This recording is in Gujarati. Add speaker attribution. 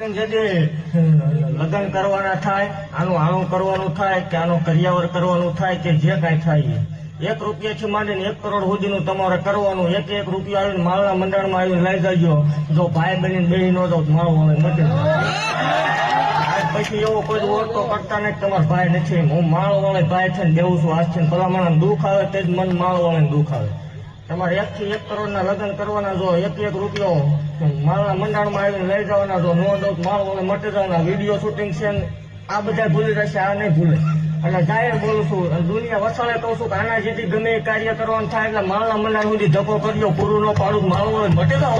Speaker 1: લગ્ન કરવાના થાય, આનું આણું કરવાનું થાય, કે આનું કરિયાવર કરવાનું થાય, કે જે કાંઈ થાય. એક રૂપિયાથી માંડીને એક કરોડ સુધીનું તમારે કરવાનું, એક એક રૂપિયા આવીને માળના મંડળમાં આવીને લઈ જજો. જો ભાઈ બનીને બેસી ન જાવ મારો હવે મટી પછી એવો કોઈ ઓળખો કરતા નહીં તમારા ભાઈ નથી હું માળો વાળે ભાઈ થઈને દેવું છું આજથી ભલા મને દુઃખ આવે, તે જ મન માળો વાળે દુઃખ આવે. તમારે એક થી એક કરોડ ના લગ્ન કરવાના જો એક એક રૂપિયો માળના મંડાણમાં આવીને લઈ જવાના જો, નો દઉં માલ મટી જવાના વીડિયો શૂટિંગ છે આ બધા ભૂલી રહેશે આ નહીં ભૂલે. એટલે જાહેર બોલું છું દુનિયા વસાડે કહું છું કે આના જેથી ગમે કાર્ય કરવાનું થાય, એટલે માળના મંડાણ સુધી ધક્કો કર્યો, પૂરું ન પાડું તો માળો મટી જાવ